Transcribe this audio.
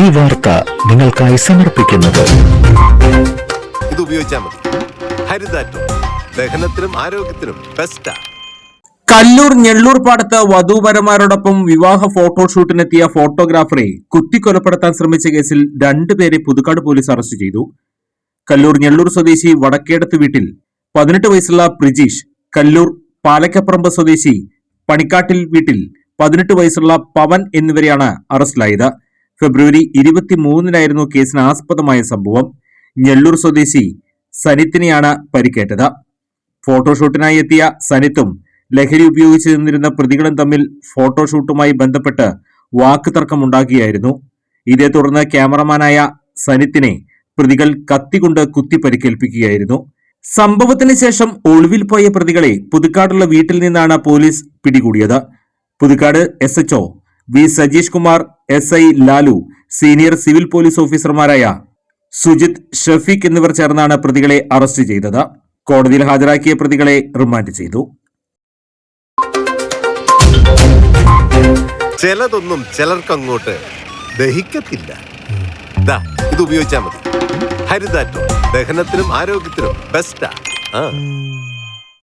ഈ വാർത്ത നിങ്ങൾക്കായി സമർപ്പിക്കുന്നത്. ഇത് ഉപയോഗിച്ചാൽ മതി. ഹരിതാറ്റോ. ദഹനത്തിനും ആരോഗ്യത്തിനും ബെസ്റ്റാ കല്ലൂർ ഞെള്ളൂർ പാടത്ത് വധൂവരന്മാരോടൊപ്പം വിവാഹ ഫോട്ടോഷൂട്ടിനെത്തിയ ഫോട്ടോഗ്രാഫറെ കുത്തിക്കൊലപ്പെടുത്താൻ ശ്രമിച്ച കേസിൽ രണ്ടുപേരെ പുതുക്കാട് പോലീസ് അറസ്റ്റ് ചെയ്തു. കല്ലൂർ ഞെള്ളൂർ സ്വദേശി വടക്കേടത്ത് വീട്ടിൽ പതിനെട്ട് വയസ്സുള്ള പ്രിജീഷ് കല്ലൂർ പാലക്കപ്പറമ്പ് സ്വദേശി പണിക്കാട്ടിൽ വീട്ടിൽ പതിനെട്ട് വയസ്സുള്ള പവൻ എന്നിവരെയാണ് അറസ്റ്റിലായത്. ഫെബ്രുവരി ഇരുപത്തിമൂന്നിനായിരുന്നു കേസിന് ആസ്പദമായ സംഭവം. ഞെള്ളൂർ സ്വദേശി സനിത്തിനെയാണ് പരിക്കേറ്റത്. ഫോട്ടോഷൂട്ടിനായി എത്തിയ സനിത്തും ലഹരി ഉപയോഗിച്ച് നിന്നിരുന്ന പ്രതികളും തമ്മിൽ ഫോട്ടോഷൂട്ടുമായി ബന്ധപ്പെട്ട് വാക്കുതർക്കമുണ്ടാകുകയായിരുന്നു. ഇതേ തുടർന്ന് ക്യാമറമാനായ സനിത്തിനെ പ്രതികൾ കത്തികൊണ്ട് കുത്തി പരിക്കേൽപ്പിക്കുകയായിരുന്നു സംഭവത്തിന് ശേഷം ഒളിവിൽ പോയ പ്രതികളെ പുതുക്കാടുള്ള വീട്ടിൽ നിന്നാണ് പോലീസ് പിടികൂടിയത്. Puthukkad S HO V Sajeesh Kumar S I Lalu senior civil police ഓഫീസർമാരായ സുജിത് ഷഫീഖ് എന്നിവർ ചേർന്നാണ് പ്രതികളെ അറസ്റ്റ് ചെയ്തത്. കോടതിയിൽ ഹാജരാക്കിയ പ്രതികളെ റിമാൻഡ് ചെയ്തു. ചിലതൊന്നും ചിലർക്കങ്ങോട്ട് ദഹിക്കത്തില്ല. ഇത് ഉപയോഗിച്ചാൽ മതി. ഹരിതാറ്റോ ദഹനത്തിനും ആരോഗ്യത്തിനും ബെസ്റ്റാ ആ.